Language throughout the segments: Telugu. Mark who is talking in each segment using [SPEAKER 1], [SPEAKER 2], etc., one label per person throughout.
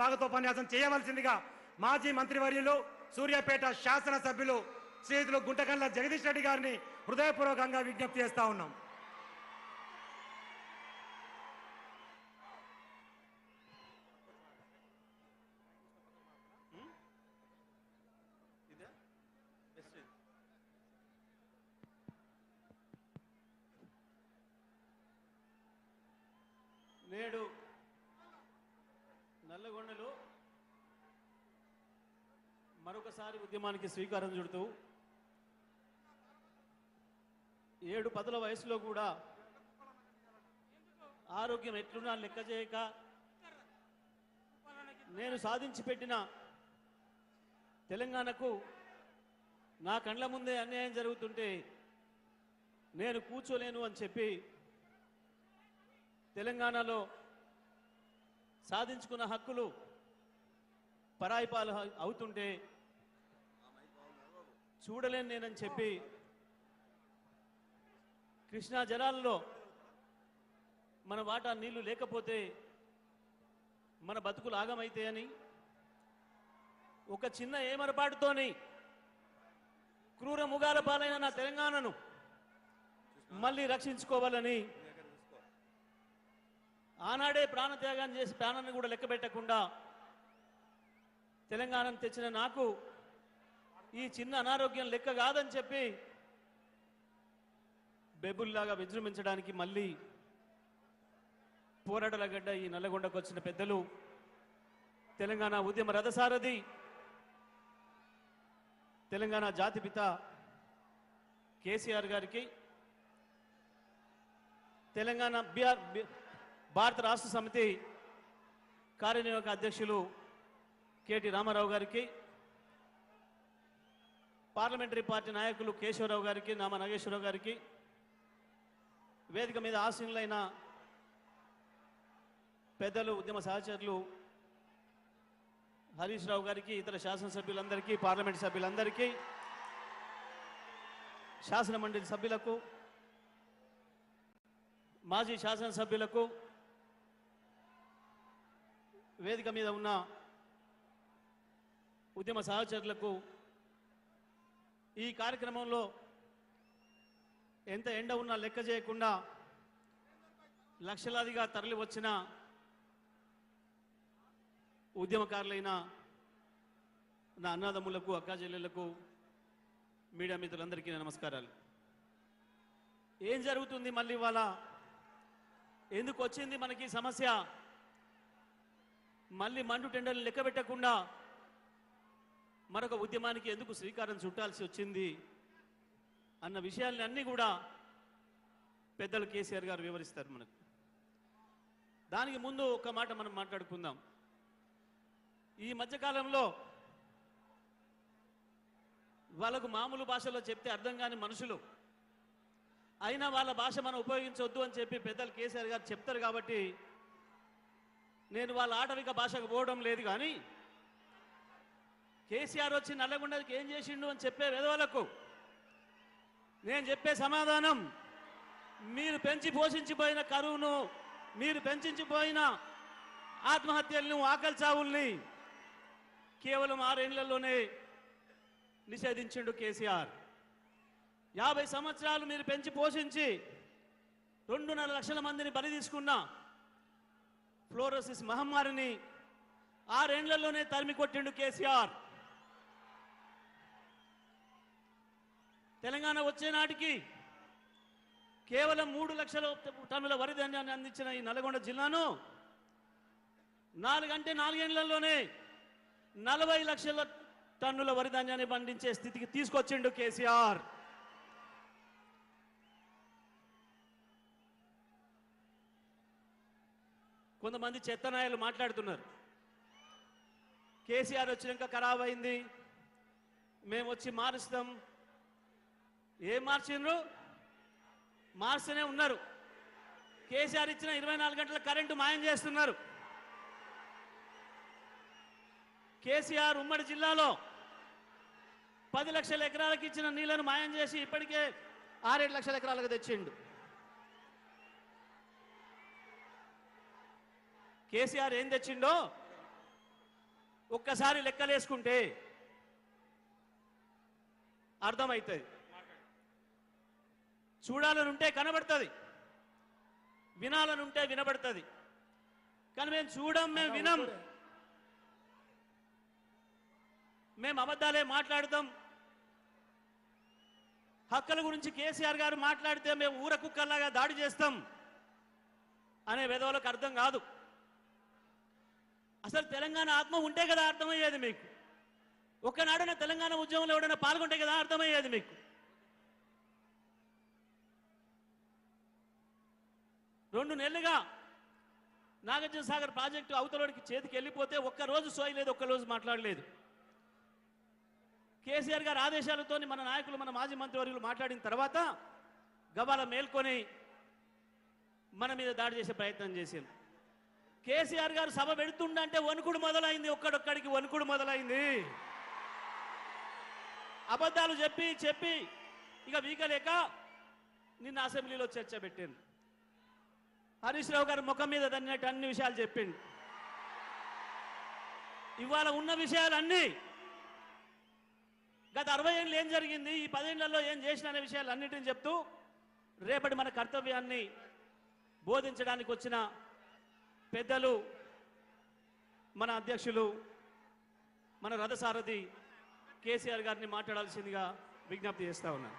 [SPEAKER 1] స్వాగతోపన్యాసం చేయవలసిందిగా మాజీ మంత్రివర్యులు సూర్యాపేట శాసనసభ్యులు శ్రీతులు గుంటకండ్ల జగదీష్ రెడ్డి గారిని హృదయపూర్వకంగా విజ్ఞప్తి చేస్తా ఉన్నాం.
[SPEAKER 2] నేడు నల్లగొండలో మరొకసారి ఉద్యమానికి శ్రీకారం చుడుతూ ఏడు పదుల వయసులో కూడా ఆరోగ్యం ఎట్లున్నా లెక్క చేయక నేను సాధించి పెట్టిన తెలంగాణకు నా కండ్ల ముందే అన్యాయం జరుగుతుంటే నేను కూర్చోలేను అని చెప్పి తెలంగాణలో సాధించుకున్న హక్కులు పరాయి పాలు అవుతుంటే చూడలేను నేనని చెప్పి కృష్ణా జలాల్లో మన వాటా నీళ్ళు లేకపోతే మన బతుకులు ఆగమైతే అని ఒక చిన్న ఏమరపాటుతోని క్రూర ముగాల పాలైన నా తెలంగాణను మళ్ళీ రక్షించుకోవాలని ఆనాడే ప్రాణత్యాగాన్ని చేసి ప్రాణాన్ని కూడా లెక్క పెట్టకుండా తెలంగాణను తెచ్చిన నాకు ఈ చిన్న అనారోగ్యం లెక్క కాదని చెప్పి బెబుల్లాగా విజృంభించడానికి మళ్ళీ పోరాటల గడ్డ ఈ నల్లగొండకు వచ్చిన పెద్దలు తెలంగాణ ఉద్యమ రథసారథి తెలంగాణ జాతిపిత కేసీఆర్ గారికి తెలంగాణ బీఆర్ బి- భారత రాష్ట్ర సమితి కార్యనిర్వాహక అధ్యక్షులు కేటి రామారావు గారికి పార్లమెంటరీ పార్టీ నాయకులు కేశవరావు గారికి నామ నాగేశ్వరరావు గారికి వేదిక మీద ఆసీనులైన పెద్దలు ఉద్యమ సహచరులు హరీష్ రావు గారికి ఇతర శాసనసభ్యులందరికీ పార్లమెంట్ సభ్యులందరికీ శాసన మండలి సభ్యులకు మాజీ శాసనసభ్యులకు వేదిక మీద ఉన్న ఉద్యమ సహచరులకు ఈ కార్యక్రమంలో ఎంత ఎండ ఉన్నా లెక్క చేయకుండా లక్షలాదిగా తరలి వచ్చిన ఉద్యమకారులైన నా అన్నదమ్ములకు అక్కా మీడియా మిత్రులందరికీ నమస్కారాలు. ఏం జరుగుతుంది మళ్ళీ ఇవాళ? ఎందుకు వచ్చింది మనకి సమస్య? మళ్ళీ మండు టెండర్లు లెక్క పెట్టకుండా మరొక ఉద్యమానికి ఎందుకు శ్రీకారం చుట్టాల్సి వచ్చింది అన్న విషయాన్ని అన్నీ కూడా పెద్దలు కేసీఆర్ గారు వివరిస్తారు మనకు. దానికి ముందు ఒక మాట మనం మాట్లాడుకుందాం. ఈ మధ్యకాలంలో వాళ్ళకు మామూలు భాషలో చెప్తే అర్థం కాని మనుషులు అయినా వాళ్ళ భాష మనం ఉపయోగించవద్దు అని చెప్పి పెద్దలు కేసీఆర్ గారు చెప్తారు కాబట్టి నేను వాళ్ళ ఆటవిక భాషకు పోవడం లేదు కానీ కేసీఆర్ వచ్చి నల్లగొండకి ఏం చేసిండు అని చెప్పే విధవలకు నేను చెప్పే సమాధానం మీరు పెంచి పోషించిపోయిన కరువును మీరు పెంచిపోయిన ఆత్మహత్యలను ఆకలి చావుల్ని కేవలం ఆరేళ్ళలోనే నిషేధించిండు కేసీఆర్. యాభై సంవత్సరాలు మీరు పెంచి పోషించి రెండున్నర లక్షల మందిని బలి తీసుకున్న ఫ్లోరోసిస్ మహమ్మారిని ఆరేండ్లలోనే తరిమి కొట్టిండు కేసీఆర్. తెలంగాణ వచ్చే నాటికి కేవలం మూడు లక్షల టన్నుల వరి ధాన్యాన్ని అందించిన ఈ నల్గొండ జిల్లాను నాలుగంటే నాలుగేళ్ళలోనే నలభై లక్షల టన్నుల వరి ధాన్యాన్ని పండించే స్థితికి తీసుకొచ్చిండు కేసీఆర్. కొంతమంది చెత్తనాయలు మాట్లాడుతున్నారు. కేసీఆర్ వచ్చినాక ఖరాబ్ అయింది. మేము వచ్చి మారుస్తాం. ఏం మార్చిండ్రు మార్స్తూనే ఉన్నారు. కేసీఆర్ ఇచ్చిన ఇరవై నాలుగు గంటల కరెంటు మాయం చేస్తున్నారు. కేసీఆర్ ఉమ్మడి జిల్లాలో పది లక్షల ఎకరాలకు ఇచ్చిన నీళ్ళను మాయం చేసి ఇప్పటికే ఆరేడు లక్షల ఎకరాలకు తెచ్చిండు. కేసీఆర్ ఏం తెచ్చిండో ఒక్కసారి లెక్కలేసుకుంటే అర్థమవుతుంది. చూడాలనుంటే కనబడుతుంది. వినాలనుంటే వినబడుతుంది. కానీ మేము చూడం మేము వినం. మేము అబద్ధాలే మాట్లాడతాం. హక్కుల గురించి కేసీఆర్ గారు మాట్లాడితే మేము ఊర కుక్కల్లాగా దాడి చేస్తాం అనే విధవలకు అర్థం కాదు. అసలు తెలంగాణ ఆత్మ ఉంటే కదా అర్థమయ్యేది మీకు? ఒక్కనాడైనా తెలంగాణ ఉద్యమంలో ఎవడైనా పాల్గొంటే కదా అర్థమయ్యేది మీకు? రెండు నెలలుగా నాగార్జున సాగర్ ప్రాజెక్టు అవతలోడికి చేతికి వెళ్ళిపోతే ఒక్క రోజు సోయి లేదు ఒక్క రోజు మాట్లాడలేదు. కేసీఆర్ గారి ఆదేశాలతో మన నాయకులు మన మాజీ మంత్రివర్యులు మాట్లాడిన తర్వాత గబాల మేల్కొని మన మీద దాడి చేసే ప్రయత్నం చేసింది కేసీఆర్ గారు సభ పెడుతుండంటే వణుకుడు మొదలైంది ఒక్కడొక్కడికి వణుకుడు మొదలైంది. అబద్ధాలు చెప్పి చెప్పి ఇక వీకలేక నిన్న అసెంబ్లీలో చర్చ పెట్టింది హరీష్ రావు గారు ముఖం మీద తన్నట్టు అన్ని విషయాలు చెప్పిండు. ఇవాళ ఉన్న విషయాలన్నీ గత అరవై ఏళ్ళు ఏం జరిగింది ఈ పదేళ్ళలో ఏం చేసిన అనే విషయాలు అన్నిటిని చెప్తూ రేపటి మన కర్తవ్యాన్ని బోధించడానికి వచ్చిన పెద్దలు మన అధ్యక్షులు మన రథసారథి కేసీఆర్ గారిని మాట్లాడాల్సిందిగా విజ్ఞప్తి చేస్తా ఉన్నాను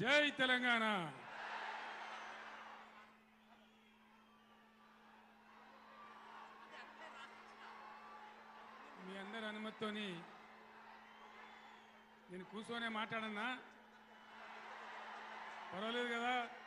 [SPEAKER 3] జై తెలంగాణ. మీ అందరి అనుమతితోని నేను కూర్చొనే మాట్లాడన్నా. పర్వాలేదు కదా.